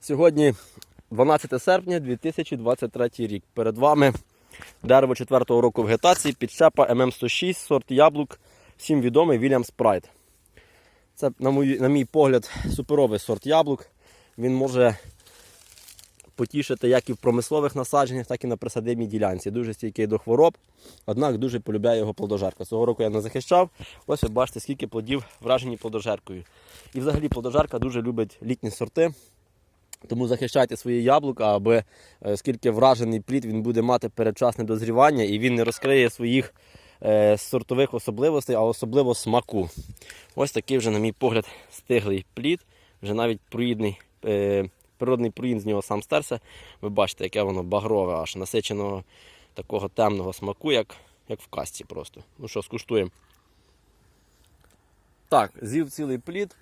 Сьогодні 12 серпня 2023 рік. Перед вами дерево 4-го року вегетації, підщепа ММ106, сорт яблук, всім відомий William Sprite. Це, на, мій, на мій погляд, суперовий сорт яблук. Він може потішити як і в промислових насадженнях, так і на присадибній ділянці. Дуже стійкий до хвороб, однак дуже полюбляє його плодожерка. Цього року я не захищав. Ось ви бачите, скільки плодів вражені плодожеркою. І взагалі плодожерка дуже любить літні сорти. Тому захищайте свої яблука, аби е, оскільки вражений плід він буде мати передчасне дозрівання і він не розкриє своїх е, сортових особливостей, а особливо смаку. Ось такий вже, на мій погляд, стиглий плід, вже навіть проїдний, е, природний проїн з нього сам стерся. Ви бачите, яке воно багрове, аж насиченого такого темного смаку, як, як в касті просто. Ну що, скуштуємо. Так, з'їв цілий плід,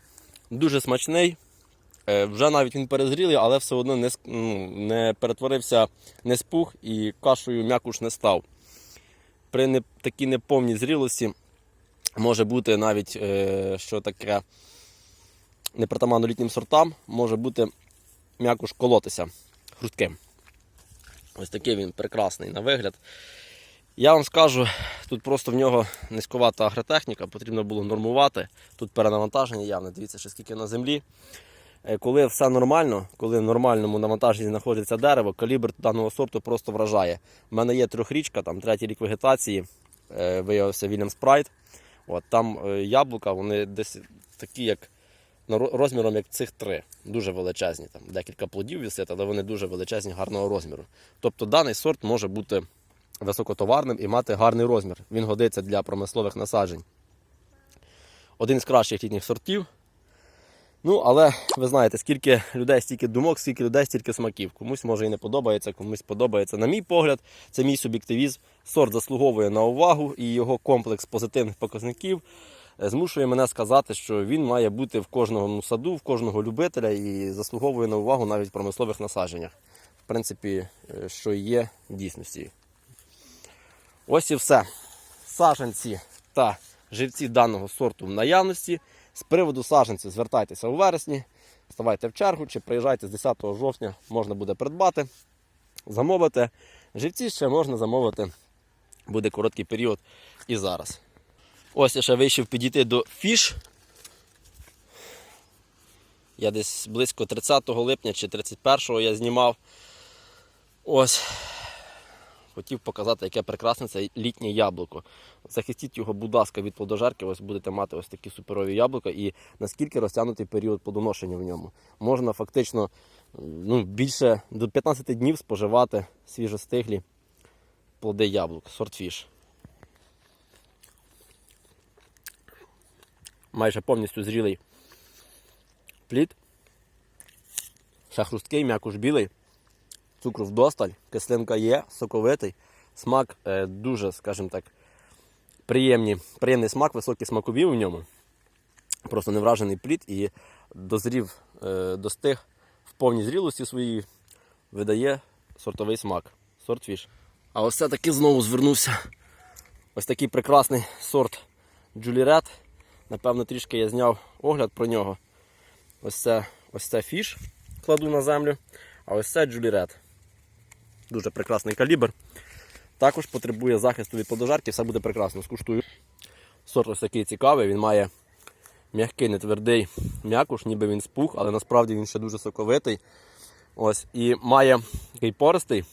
дуже смачний. Е, Вже навіть він перезрілий, але все одно не, ну, не перетворився, не спух і кашею м'якуш не став. При не, такій неповній зрілості може бути навіть, е, що таке непритаманно літнім сортам, може бути м'якуш колотися хрустким. Ось такий він прекрасний на вигляд. Я вам скажу, тут просто в нього низьковата агротехніка, потрібно було нормувати. Тут перенавантаження явне, дивіться, ще скільки на землі. Е, Коли все нормально, коли в нормальному навантаженні знаходиться дерево, калібр даного сорту просто вражає. У мене є трьохрічка, там третій рік вегетації, е, виявився William Спрайт. От, там е, яблука, вони десь такі, як розміром, як цих три. Дуже величезні. Там декілька плодів висить, але вони дуже величезні, гарного розміру. Тобто даний сорт може бути високотоварним і мати гарний розмір. Він годиться для промислових насаджень. Один з кращих літніх сортів. Ну, але ви знаєте, скільки людей, стільки думок, скільки людей, стільки смаків. Комусь може і не подобається, комусь подобається. На мій погляд, це мій суб'єктивізм. Сорт заслуговує на увагу і його комплекс позитивних показників е, змушує мене сказати, що він має бути в кожному саду, в кожного любителя і заслуговує на увагу навіть в промислових насадженнях. В принципі, е, що є в дійсності. Ось і все. Саженці та живці даного сорту в наявності. З приводу саджанців звертайтеся у вересні, ставайте в чергу чи приїжджайте з 10 жовтня, можна буде придбати, замовити. Живці ще можна замовити, буде короткий період і зараз. Ось я ще вийшов підійти до фіш. Я десь близько 30 липня чи 31 я знімав. Ось. Хотів показати, яке прекрасне це літнє яблуко. Захистіть його, будь ласка, від плодожерки, ось будете мати ось такі суперові яблука і наскільки розтягнутий період плодоношення в ньому. Можна фактично ну, більше до 15 днів споживати свіжостиглі плоди яблук, сортфіш. Майже повністю зрілий плід. Ще хрусткий, м'якуш білий цукру вдосталь, кислинка є, соковитий, смак е, дуже, скажімо так, приємні, приємний смак, високі смакові в ньому. Просто невражений плід і дозрів, е, достиг в повній зрілості своїй, видає сортовий смак. Сорт фіш. А ось це таки знову звернувся. Ось такий прекрасний сорт Джулірет. Напевно, трішки я зняв огляд про нього. Ось це, ось це фіш кладу на землю, а ось це Джулірет. Дуже прекрасний калібр. Також потребує захисту від подожарки, все буде прекрасно. Скуштую. Сорт ось такий цікавий, він має м'який, нетвердий м'якуш, ніби він спух, але насправді він ще дуже соковитий. Ось, І має такий пористий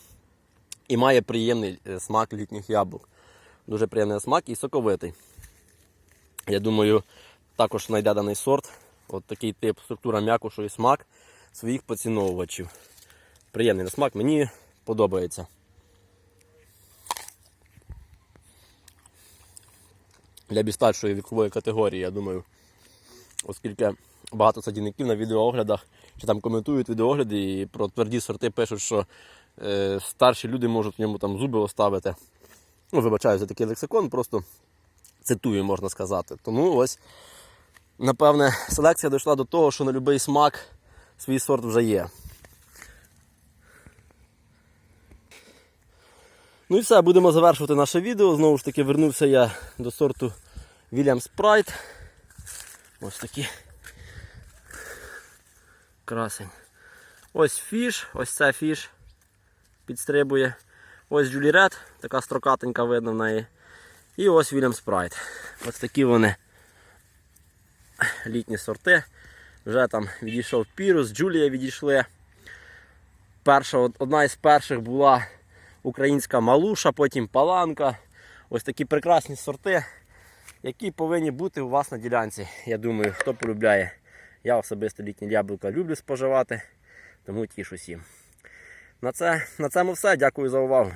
і має приємний е, смак літніх яблук. Дуже приємний смак і соковитий. Я думаю, також знайде даний сорт, от такий тип структура м'якушу і смак своїх поціновувачів. Приємний на смак, мені подобається. Для більш старшої вікової категорії, я думаю, оскільки багато садівників на відеооглядах чи там коментують відеоогляди і про тверді сорти пишуть, що е, старші люди можуть в ньому там зуби оставити. Ну, вибачаю за такий лексикон, просто цитую, можна сказати. Тому ось, напевне, селекція дійшла до того, що на будь-який смак свій сорт вже є. Ну і все, будемо завершувати наше відео. Знову ж таки, вернувся я до сорту William Sprite. Ось такі. Красень. Ось фіш, ось це фіш підстрибує. Ось Джулі Ред, така строкатенька видно в неї. І ось Вільям Спрайт. Ось такі вони літні сорти. Вже там відійшов Пірус, Джулія відійшли. Перша, одна із перших була українська малуша, потім паланка. Ось такі прекрасні сорти, які повинні бути у вас на ділянці. Я думаю, хто полюбляє. Я особисто літні яблука люблю споживати, тому тішусь їм. На, це, на цьому все. Дякую за увагу.